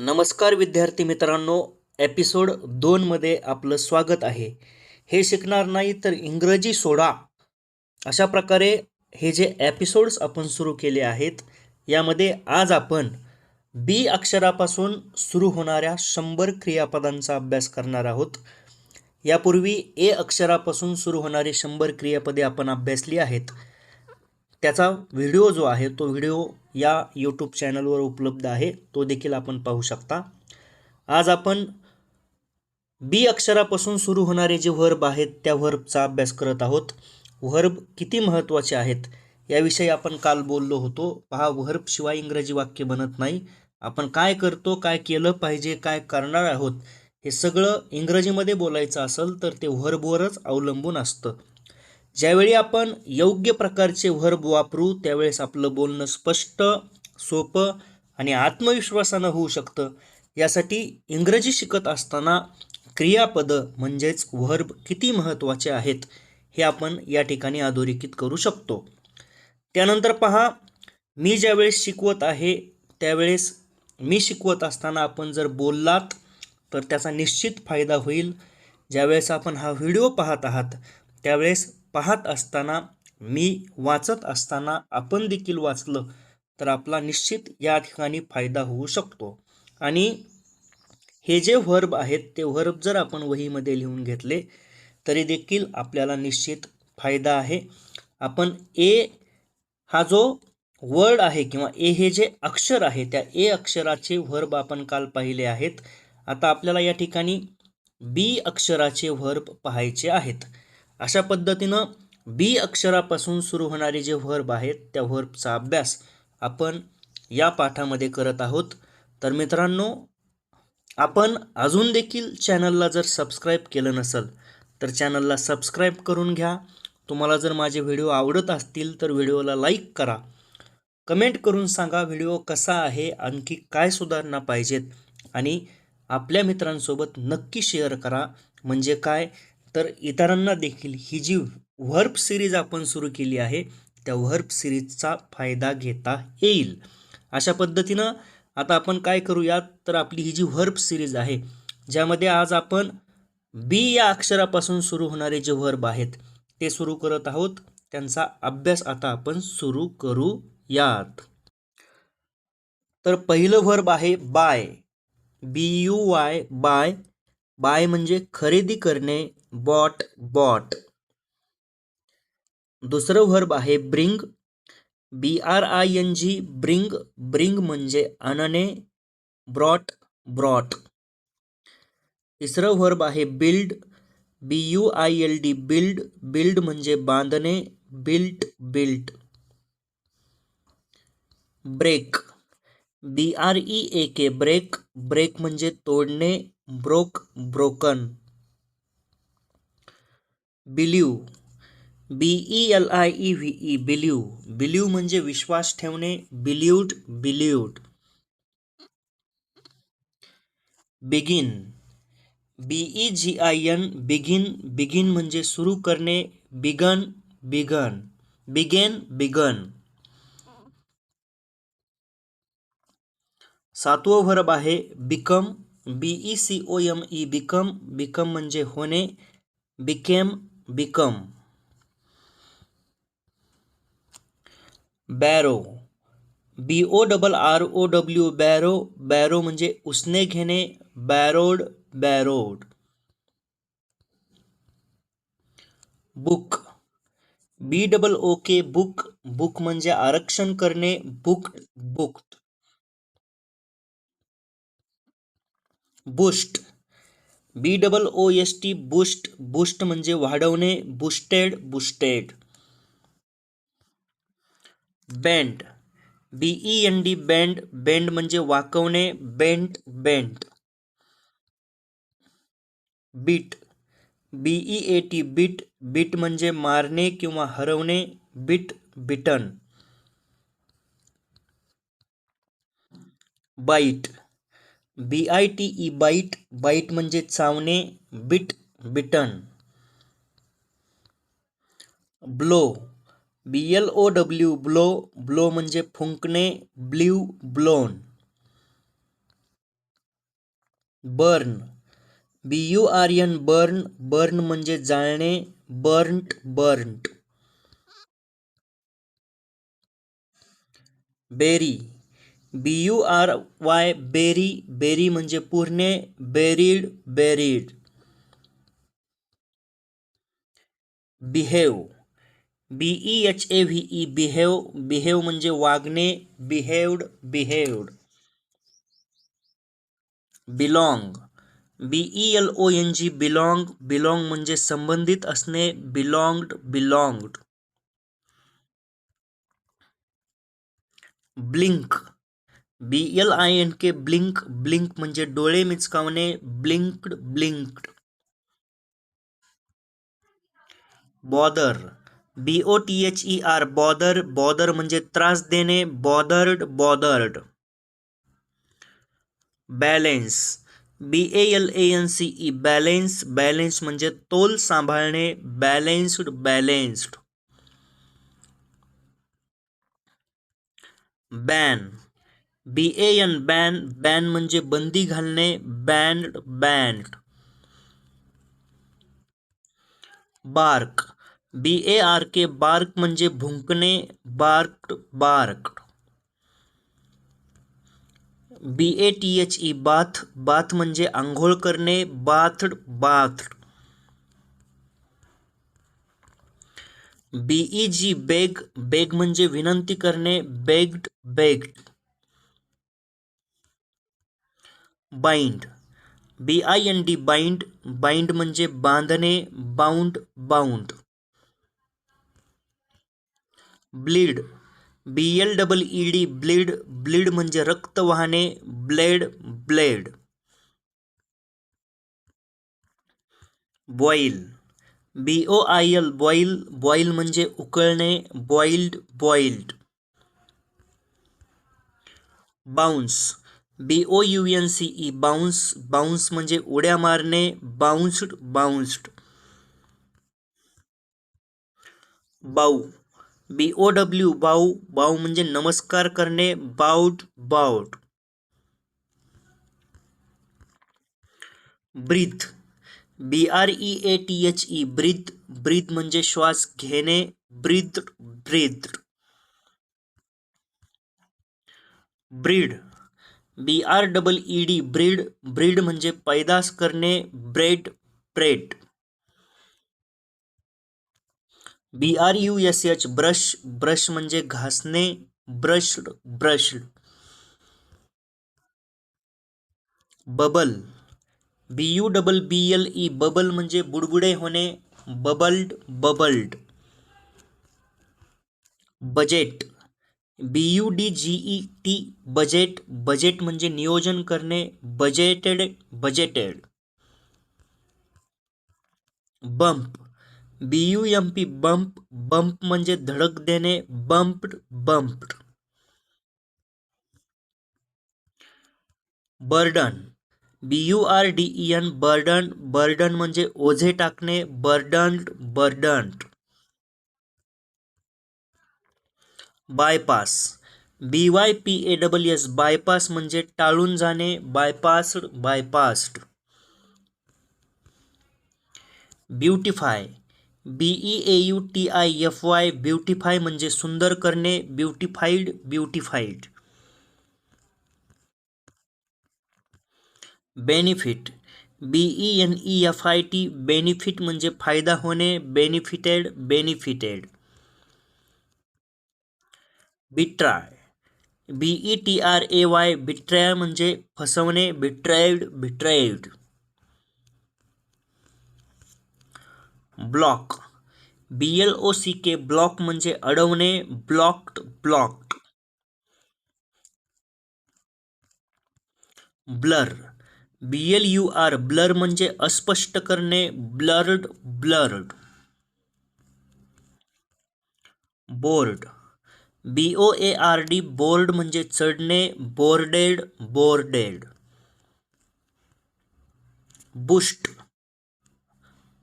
नमस्कार विद्यार्थी मित्रांनो एपिसोड दोनमध्ये आपलं स्वागत आहे. हे शिकणार नाही तर इंग्रजी सोडा. अशा प्रकारे हे जे एपिसोड्स आपण सुरू केले आहेत यामध्ये आज आपण बी अक्षरापासून सुरू होणाऱ्या शंभर क्रियापदांचा अभ्यास करणार आहोत. यापूर्वी ए अक्षरापासून सुरू होणारी शंभर क्रियापदे आपण अभ्यासली आहेत. त्याचा व्हिडिओ जो आहे तो व्हिडिओ या यूट्यूब चॅनलवर उपलब्ध आहे तो देखील आपण पाहू शकता. आज आपण बी अक्षरापासून सुरू होणारे जे व्हर्ब आहेत त्या व्हर्बचा अभ्यास करत आहोत. व्हर्ब किती महत्त्वाचे आहेत याविषयी आपण काल बोललो होतो. पहा व्हर्ब शिवाय इंग्रजी वाक्य बनत नाही. आपण काय करतो काय केलं पाहिजे काय करणार आहोत हे सगळं इंग्रजीमध्ये बोलायचं असेल तर ते व्हर्बवरच अवलंबून असतं. ज्यावेळी आपण योग्य प्रकारचे व्हर्ब वापरू त्यावेळेस आपलं बोलणं स्पष्ट सोपं आणि आत्मविश्वासानं होऊ शकतं. यासाठी इंग्रजी शिकत असताना क्रियापदं म्हणजेच व्हर्ब किती महत्त्वाचे आहेत हे आपण या ठिकाणी अधोरेखित करू शकतो. त्यानंतर पहा मी ज्यावेळेस शिकवत आहे त्यावेळेस मी शिकवत असताना आपण जर बोललात तर त्याचा निश्चित फायदा होईल. ज्यावेळेस आपण हा व्हिडिओ पाहत आहात त्यावेळेस पाहत असताना मी वाचत असताना आपण देखील वाचलं तर आपला निश्चित या ठिकाणी फायदा होऊ शकतो. आणि हे जे व्हर्ब आहेत ते व्हर्ब जर आपण वहीमध्ये लिहून घेतले तरी देखील आपल्याला निश्चित फायदा आहे. आपण ए हा जो वर्ड आहे किंवा ए हे जे अक्षर आहे त्या ए अक्षराचे व्हर्ब आपण काल पाहिले आहेत. आता आपल्याला या ठिकाणी बी अक्षराचे व्हर्ब पाहायचे आहेत. अशा पद्धतीनं बी अक्षरापासून सुरू होणारे जे व्हर्ब आहेत त्या व्हर्बचा अभ्यास आपण या पाठामध्ये करत आहोत. तर मित्रांनो आपण अजून देखील चॅनलला जर सबस्क्राईब केलं नसेल तर चॅनलला सबस्क्राईब करून घ्या. तुम्हाला जर माझे व्हिडिओ आवडत असतील तर व्हिडिओला लाईक करा. कमेंट करून सांगा व्हिडिओ कसा आहे आणखी काय सुधारणा पाहिजेत आणि आपल्या मित्रांसोबत नक्की शेअर करा. म्हणजे काय? तर इतरांना देखील ही जी व्हर्ब सिरीज आपण सुरू केली आहे त्या व्हर्प सिरीजचा फायदा घेता येईल. अशा पद्धतीनं आता आपण काय करूयात? तर आपली ही जी व्हर्प सिरीज आहे ज्यामध्ये आज आपण बी या अक्षरापासून सुरू होणारे जे व्हर्ब आहेत ते सुरू करत आहोत. त्यांचा अभ्यास आता आपण सुरू करूयात. तर पहिलं व्हर्ब आहे buy. B U Y buy. Buy म्हणजे खरेदी करणे बॉट बॉट. दुसरं व्हर्ब आहे bring B R I N G bring bring म्हणजे आणणे ब्रॉट ब्रॉट तिसरं व्हर्ब आहे build B U I L D build build म्हणजे बांधणे built built break B R E A K break break म्हणजे तोडणे broke broken believe B E L I E V E believe believe म्हणजे विश्वास ठेवणे believed believed begin. B E G I N begin. Begin म्हणजे सुरू करणे, began begin. Began, began. सातवं verb आहे become B E C O M E become become म्हणजे होणे became become borrow B O double R O W borrow borrow म्हणजे उसने घेणे. Borrowed borrowed book B double O K book book म्हणजे आरक्षण करणे. Booked booked boost B double O S T boost boost म्हणजे वाढवणे boosted boosted bend B E N D bend bend म्हणजे वाकवणे bent bent beat B E A T beat beat म्हणजे मारणे किंवा हरवणे beat beaten bite B I T E bite bite म्हणजे चावणे bit bitten blow B L O W blow blow म्हणजे फुंकणे blew blown burn B U R N burn burn म्हणजे जाळणे burnt burnt bury B U R Y bury bury म्हणजे पूर्णे. Buried buried behave B E H A V E behave behave म्हणजे वागणे. Behaved behaved belong B E L O N G belong belong म्हणजे संबंधित असणे. Belonged belonged blink B L I N K blink blink म्हणजे डोळे मिचकावणे blinked blinked bother B O T H E R bother bother म्हणजे त्रास देणे bothered bothered balance B A L A N C E balance balance म्हणजे तोल सांभाळणे balanced balanced ban B A N ban ban म्हणजे बंदी घालणे banned banned bark B A R K bark म्हणजे भुंकणे bark bark B A T H E bath bath म्हणजे आंघोळ करणे bathed bathed B E G beg beg म्हणजे विनंती करणे begged begged bind B I N D bind bind म्हणजे बांधणे bound bound bleed B L double E D bleed bleed म्हणजे रक्त वाहणे bled bled boil B O I L boil boil म्हणजे उकळणे boiled boiled bounce B O U N C E bounce bounce म्हणजे उड्या मारणे बाउन्स्ड बाउन्स्ड बाऊ. B O W बाऊ. बाऊ म्हणजे नमस्कार करणे bowed bowed breathe. B R E A T H E breathe. Breathe म्हणजे श्वास घेणे breathe breathe. Breed. B R double E D breed breed म्हणजे पैदास करणे bred bred B R U S H brush brush म्हणजे घासणे brushed brushed bubble B U double B L E bubble म्हणजे बुडबुडे होणे bubbled bubbled budget B U D G E T budget budget म्हणजे नियोजन करणे budgeted budgeted bump B U M P bump bump म्हणजे धडक देणे bumped bumped burden B U R D E N burden burden म्हणजे ओझे टाकणे burdened burdened bypass B Y P A double S bypass म्हणजे टाळून जाणे bypassed bypassed beautify B E A U T I F Y beautify म्हणजे सुंदर करणे beautified beautified benefit B E N E F I T benefit म्हणजे फ़ायदा होणे benefited benefited betray B E T R A Y betray म्हणजे फसवणे betrayed block B L O C K block म्हणजे अडवणे blocked blocked blur B L U R blur म्हणजे अस्पष्ट करणे blurred blurred board B O A R D board म्हणजे चढणे boarded boarded boast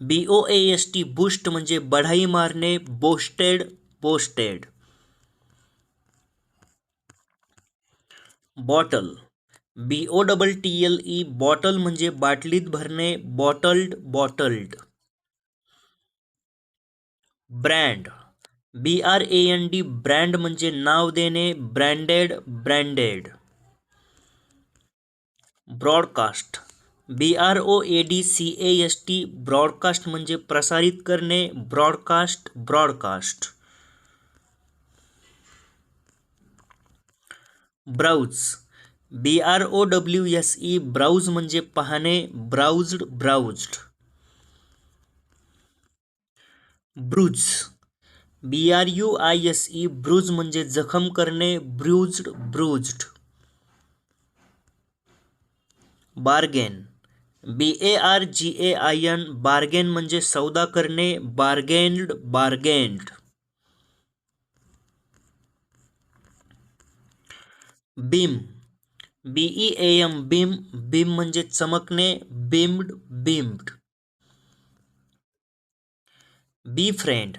B O A S T boast म्हणजे बढाई मारणे boasted boasted bottle B O double T L E bottle म्हणजे बाटलीत भरणे bottled bottled brand B R A N D brand म्हणजे नाव देणे, branded branded. Broadcast. B R O A D C A S T broadcast म्हणजे प्रसारित करणे, broadcast broadcast. Browse. B R O W S E browse म्हणजे पाहणे, browsed browsed. Bruise. B R U I S E bruise म्हणजे जखम करणे bruised bruised bargain B A R G A I N bargain म्हणजे सौदा करणे bargained bargained beam B E A M beam beam म्हणजे चमकणे beamed beamed befriend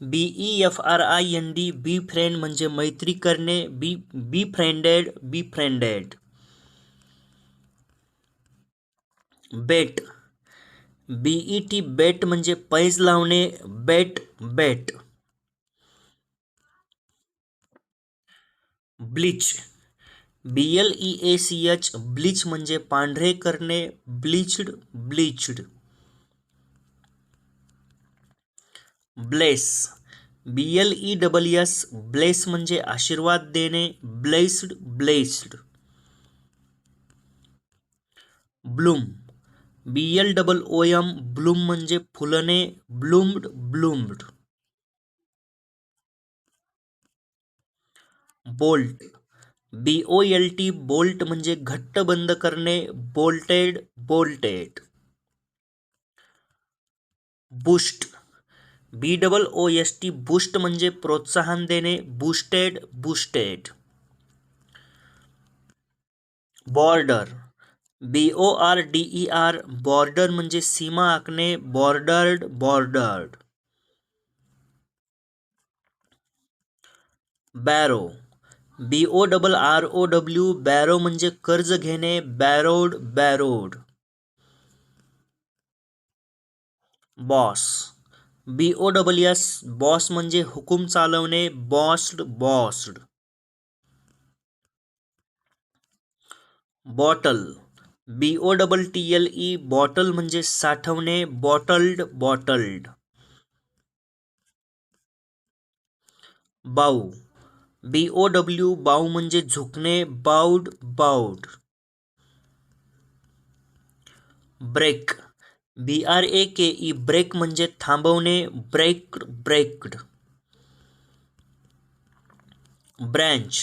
B E F R I N D befriend म्हणजे मैत्री करणे be befriended befriended bet B E T bet म्हणजे पैज लावणे bet bet bleach B L E A C H bleach म्हणजे पांढरे करणे bleached bleached bless. B L E double S bless म्हणजे आशीर्वाद देणे blessed blessed. Bloom. B L double O M bloom म्हणजे फुलणे bloomed bloomed. Bolt. B O L T bolt म्हणजे घट्ट बंद करणे bolted bolted. Boost. B double O S T boost म्हणजे प्रोत्साहन देणे boosted boosted border B O R D E R border म्हणजे सीमा आखणे bordered bordered borrow B O double R O W borrow म्हणजे कर्ज घेणे borrowed borrowed boss B O double S boss म्हणजे हुकुम चालवणे bossed bossed bottle B O double T L E bottle म्हणजे साठवणे bottled bottled bow B O W bow म्हणजे झुकणे bowed bowed brake B R A K E brake म्हणजे थांबवणे braked braked branch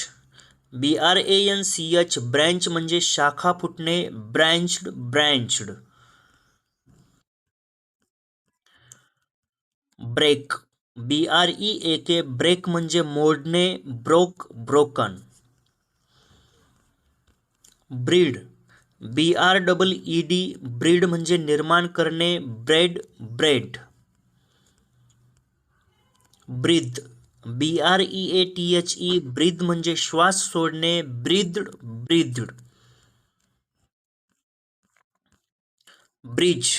B R A N C H branch म्हणजे शाखा फुटणे branched branched break B R E A K break म्हणजे मोडणे broke broken breed B R double E D breed म्हणजे निर्माण करणे bred bred. Breathe. B R E A T H E breathe म्हणजे श्वास सोडणे breathe breathe. Bridge.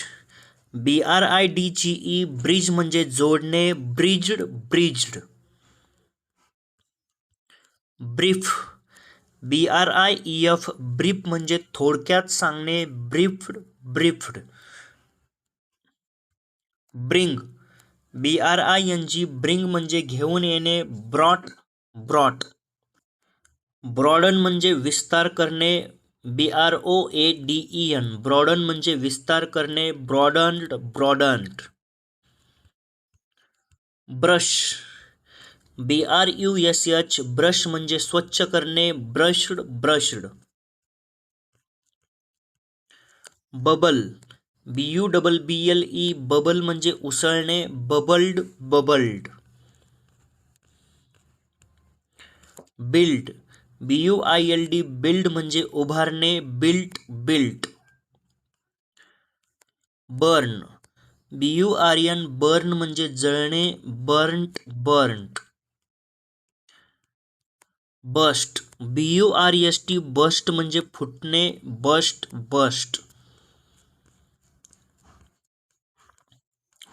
B R I D G E bridge म्हणजे जोडणे bridged bridged brief. B R I E F brief म्हणजे थोडक्यात सांगणे briefed briefed bring. B R I N G bring म्हणजे घेऊन येणे, ब्रॉट ब्रॉट. ब्रॉडन म्हणजे विस्तार करणे B R O A D E N broaden म्हणजे विस्तार करणे, broadened broadened. Brush. B R U S H brush म्हणजे स्वच्छ करणे brushed brushed bubble B U double B L E bubble म्हणजे उसळणे bubbled bubbled build B U I L D build म्हणजे उभारणे built built burn B U R N burn म्हणजे जळणे burnt burnt burst. B U R S T burst म्हणजे फुटणे burst burst.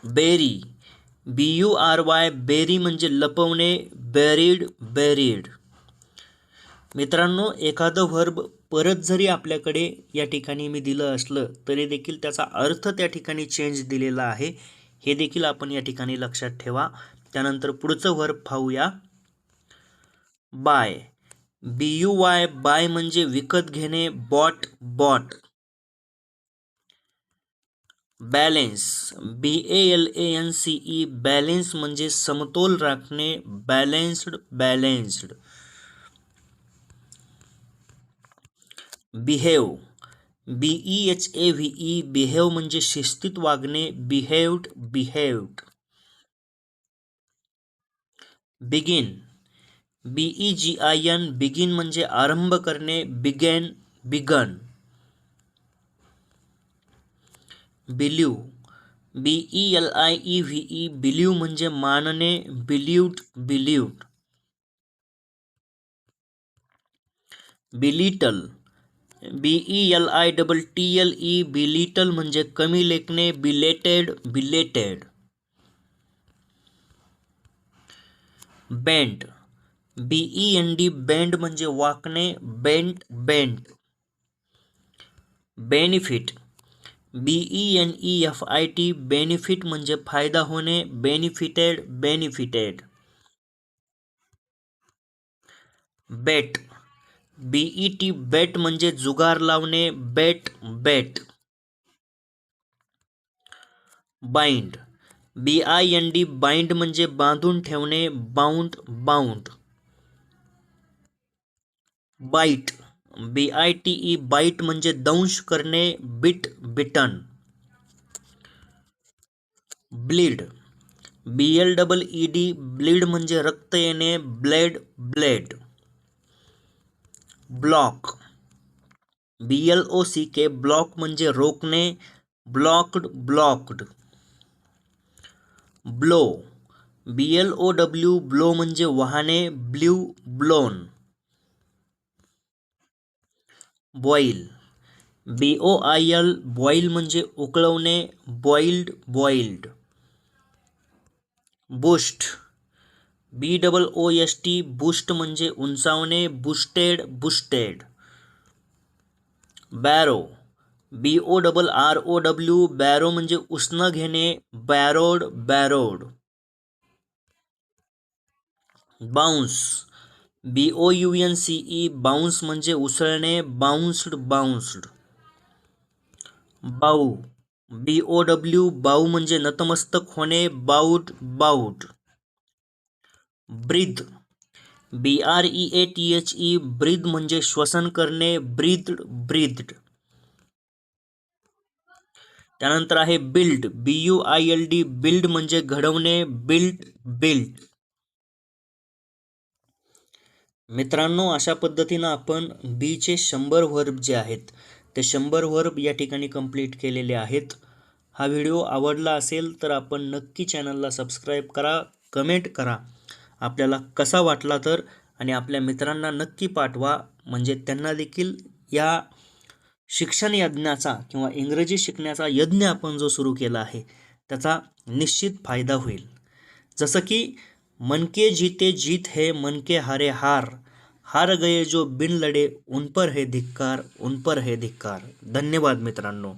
Bury. B U R Y bury म्हणजे लपवणे buried buried. मित्रांनो एखादं verb परत जरी आपल्याकडे या ठिकाणी मी दिलं असलं तरी देखील त्याचा अर्थ त्या ठिकाणी चेंज दिलेला आहे. हे देखील आपण या ठिकाणी लक्षात ठेवा. त्यानंतर पुढचं व्हर्ब पाहूया. Buy B U Y buy म्हणजे विकत घेणे bought bought balance B L A N C E balance म्हणजे समतोल राखणे balanced balanced behave B E H A V E behave म्हणजे शिस्तीत वागणे behaved behaved begin B E G I N begin म्हणजे आरंभ करणे began begun believe B E L I E V E believe म्हणजे मानणे believed believed belittle B E L I double T L E belittle म्हणजे कमी लेखणे belittled belittled bend B E N D bend म्हणजे वाकणे bent bent benefit B E N E F I T benefit म्हणजे फायदा होणे benefited benefited bet B E T bet म्हणजे जुगार लावणे bet bet bind B I N D bind म्हणजे बांधून ठेवणे bound bound bite B I T E bite म्हणजे दंश करणे bit bitten bleed B L double E D bleed म्हणजे रक्त येणे bled bled block B L O C K block म्हणजे रोखणे blocked blocked blow B L O W blow म्हणजे वाहने blew blown boil B O I L boil म्हणजे उकळवणे boiled boiled boost B double O S T boost म्हणजे उंचावणे boosted boosted borrow B O double R O W borrow म्हणजे उष्ण घेणे borrowed borrowed bounce B O U N C E bounce म्हणजे उसळणे बाउन्स्ड बाउन्स्ड बाऊ B O W bow म्हणजे नतमस्तक होणे bowed bowed breathe B R E A T H E breathe म्हणजे श्वसन करणे ब्रीद ब्रीद त्यानंतर आहे build B U I L D build म्हणजे घडवणे बिल्ड बिल्ड मित्रांनो अशा पद्धतीनं आपण बीचे शंभर वर्ब जे आहेत ते शंभर वर्ब या ठिकाणी कंप्लीट केलेले आहेत. हा व्हिडिओ आवडला असेल तर आपण नक्की चॅनलला सबस्क्राईब करा कमेंट करा. आपल्याला कसा वाटला तर आणि आपल्या मित्रांना नक्की पाठवा. म्हणजे त्यांना देखील या शिक्षण यज्ञाचा किंवा इंग्रजी शिकण्याचा यज्ञ आपण जो सुरू केला आहे त्याचा निश्चित फायदा होईल. जसं की मन के जीते जीत है मन के हारे हार। हार गए जो बिन लढे उन पर है धिक्कार उन पर है धिक्कार। धन्यवाद मित्रांनो।